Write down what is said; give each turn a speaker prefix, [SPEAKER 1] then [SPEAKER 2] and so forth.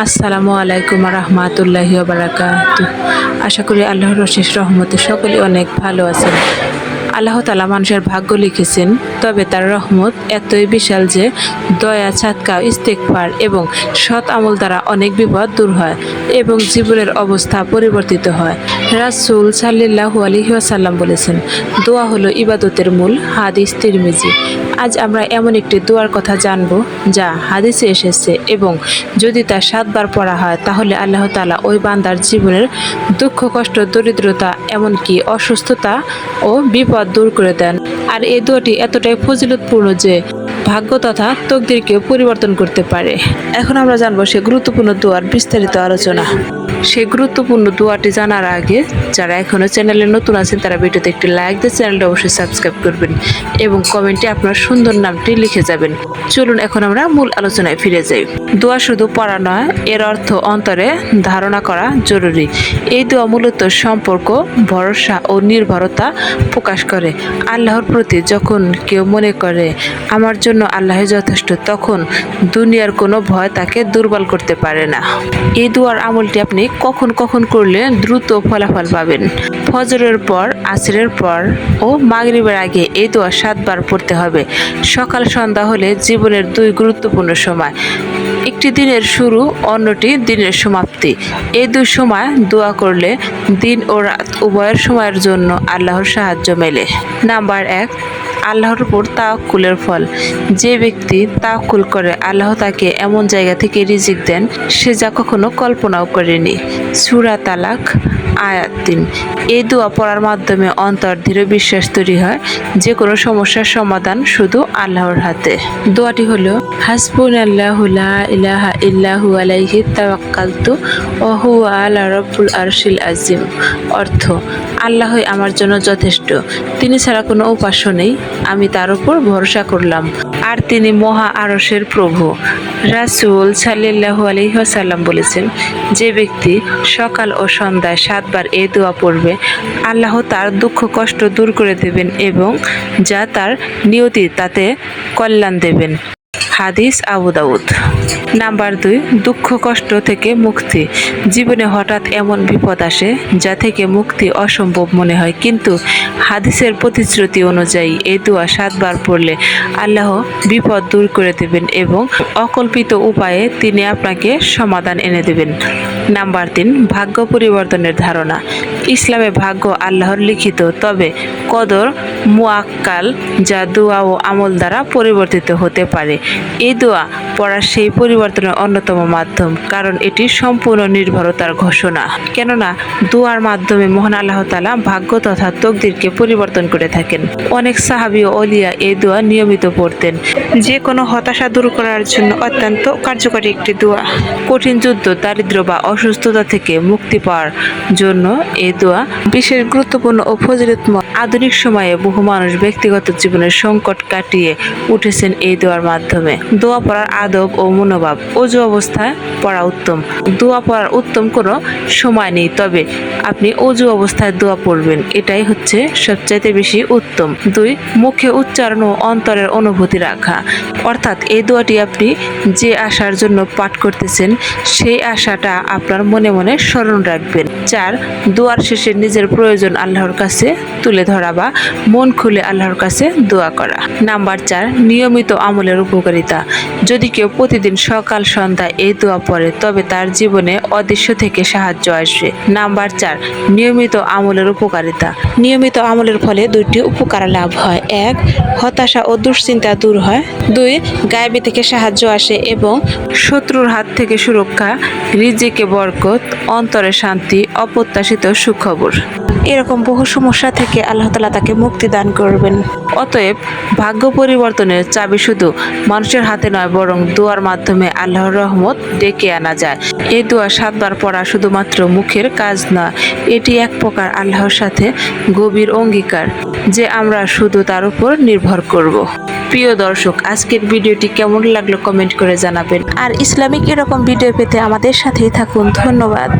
[SPEAKER 1] আসসালামু আলাইকুম রহমাতুল্লাহি বারাকাত আশা করি আল্লাহর রশিস রহমতে সকলে অনেক ভালো আছেন। আল্লাহ তালা মানুষের ভাগ্য লিখেছেন, তবে তার রহমত এতই বিশাল যে দয়া ছাতকা ইস্তেকফার এবং সৎ আমল দ্বারা অনেক বিপদ দূর হয় এবং জীবনের অবস্থা পরিবর্তিত হয়। রাসুল সাল্লাহু আলহিহাসাল্লাম বলেছেন, দোয়া হলো ইবাদতের মূল হাদিস তিরমিজি। আজ আমরা এমন একটি দোয়ার কথা জানব, যা হাদিসে এসেছে এবং যদি তা সাতবার পড়া হয়, তাহলে আল্লাহ তালা ওই বান্দার জীবনের দুঃখ, কষ্ট, দরিদ্রতা, এমনকি অসুস্থতা ও বিপদ দূর করে দেন। আর এই দোয়াটি এতটাই ফজিলতপূর্ণ যে ভাগ্য তথা তকদিরকে পরিবর্তন করতে পারে। এখন আমরা জানব সে গুরুত্বপূর্ণ দোয়ার বিস্তারিত আলোচনা। সেই গুরুত্বপূর্ণ দোয়াটি জানার আগে, যারা এখনও চ্যানেলে নতুন আছেন, তারা ভিডিওতে একটি লাইক দিয়ে চ্যানেলটা অবশ্যই সাবস্ক্রাইব করবেন এবং কমেন্টে আপনার সুন্দর নামটি লিখে যাবেন। চলুন, এখন আমরা মূল আলোচনায় ফিরে যাই। দোয়া শুধু পড়া নয়, এর অর্থ অন্তরে ধারণা করা জরুরি। এই দোয়া মূলত সম্পর্ক, ভরসা ও নির্ভরতা প্রকাশ করে। আল্লাহর প্রতি যখন কেউ মনে করে, আমার জন্য আল্লাহ যথেষ্ট, তখন দুনিয়ার কোনো ভয় তাকে দুর্বল করতে পারে না। এই দোয়ার আমলটি আপনি কখন কখন করলে দ্রুত ফলাফল পাবেন? ফজরের পর, আসরের পর ও মাগরিবের আগে এই দোয়া সাতবার পড়তে হবে। সকাল সন্ধ্যা হলে জীবনের দুই গুরুত্বপূর্ণ সময়। একটি দিনের শুরু, অন্যটি দিনের সমাপ্তি। এই দুই সময় দোয়া করলে দিন ও রাত উভয়ের সময়ের জন্য আল্লাহর সাহায্য মেলে। নাম্বার এক আল্লাহর উপর তাওয়াক্কুলের ফল। যে ব্যক্তি তাওয়াক্কুল করে, আল্লাহ তাকে এমন জায়গা থেকে রিজিক দেন, সে যা কখনো কল্পনাও করেনি। সুরা তালাক, আয়াত তিন। এই দোয়া পড়ার মাধ্যমে অন্তর দৃঢ় বিশ্বাস তৈরি হয় যে কোনো সমস্যার সমাধান শুধু আল্লাহর হাতে। দোয়াটি হলো হাসবুন আল্লাহ ইলাহা ইল্লাহু আলাইহি তাওয়াক্কালতু ওয়া হুয়া আলা রাব্বুল আরশিল আজিম অর্থ, আল্লাহই আমার জন্য যথেষ্ট। তিনি ছাড়া কোনো উপাস্য নেই। আমি তার উপর ভরসা করলাম। আর তিনি মহা আরসের প্রভু। রাসুল সাল্লাহ আলহিহাসাল্লাম বলেছেন, যে ব্যক্তি সকাল ও সন্ধ্যায় সাতবার এ দোয়া পড়বে, আল্লাহ তার দুঃখ কষ্ট দূর করে দেবেন এবং যা তার নিয়তি তাতে কল্যাণ দেবেন। হাদিস আবু দাউদ। নাম্বার দুই, দুঃখ, কষ্ট থেকে মুক্তি। জীবনে হঠাৎ এমন বিপদ আসে যা থেকে মুক্তি অসম্ভব মনে হয়। কিন্তু হাদিসের প্রতিশ্রুতি অনুযায়ী এই দোয়া সাতবার পড়লে আল্লাহ বিপদ দূর করে দেবেন এবং অকল্পিত উপায়ে তিনি আপনাকে সমাধান এনে দেবেন। নাম্বার তিন, ভাগ্য পরিবর্তনের ধারণা। ইসলামে ভাগ্য আল্লাহর লিখিত, তবে কদর মুআক্কাল, যা দোয়া ও আমল দ্বারা পরিবর্তিত হতে পারে। এই দোয়া পড়ার সেই পরিবর্তনের অন্যতম মাধ্যম, কারণ এটি সম্পূর্ণ নির্ভরতার ঘোষণা। কেননা, দোয়ার মাধ্যমে মহান আল্লাহ তালা ভাগ্য তথা তকদিরকে পরিবর্তন করে থাকেন। অনেক সাহাবি ও অলিয়া এই দোয়া নিয়মিত পড়তেন। যে কোনো হতাশা দূর করার জন্য অত্যন্ত কার্যকরী একটি দোয়া। কঠিন যুদ্ধ দারিদ্র বা অসুস্থতা থেকে মুক্তি পাওয়ার জন্য এই দোয়া বিশেষ গুরুত্বপূর্ণ ও ফজিলতময় আধুনিক সময়ে বহু মানুষ ব্যক্তিগত জীবনের সংকট কাটিয়ে উঠেছেন এই দোয়ার মাধ্যমে। দোয়া পড়ার আদব ও মনোভাব, অজু অবস্থায় পড়া উত্তম। দোয়া পড়ার উত্তম কোনো সময় নেই, তবে আপনি অজু অবস্থায় দোয়া পড়বেন, এটাই হচ্ছে সবচাইতে বেশি উত্তম। দুই, মুখে উচ্চারণ ও অন্তরের অনুভূতি রাখা। অর্থাৎ এই দোয়াটি আপনি যে আশার জন্য পাঠ করতেছেন, সেই আশাটা আপনার মনে মনে স্মরণ রাখবেন। চার, দোয়ার শেষে নিজের প্রয়োজন আল্লাহর কাছে তুলে ধরা বা মন খুলে আল্লাহর কাছে দোয়া করা। নাম্বার চার, নিয়মিত আমলের উপকারিতা। যদি কেউ প্রতিদিন সকাল সন্ধ্যায় এই দোয়া পড়ে, তবে তার জীবনে অদৃশ্য থেকে সাহায্য আসবে। নাম্বার চার, নিয়মিত আমলের উপকারিতা। নিয়মিত আমলের ফলে দুইটি উপকার লাভ হয়। এক, হতাশা ও দুশ্চিন্তা দূর হয়। দুই, গায়েবী থেকে সাহায্য আসে এবং শত্রুর হাত থেকে সুরক্ষা, রিজিকে বরকত, অন্তরে শান্তি, অপ্রত্যাশিত সুখবর। এরকম বহু সমস্যা থেকে আল্লাহ তালা তাকে মুক্তি দান করবেন। অতএব ভাগ্য পরিবর্তনের চাবি শুধু মানুষের হাতে নয়, বরং দোয়ার মাধ্যমে আল্লাহর রহমত ডেকে আনা যায়। এই দোয়া সাতবার পড়া শুধুমাত্র মুখের কাজ নয় এটি এক প্রকার আল্লাহর সাথে গভীর অঙ্গীকার, যে আমরা শুধু তার উপর নির্ভর করব। প্রিয় দর্শক, আজকের ভিডিওটি কেমন লাগল কমেন্ট করে জানাবেন। আর ইসলামিক এরকম ভিডিও পেতে আমাদের সাথেই থাকুন। ধন্যবাদ।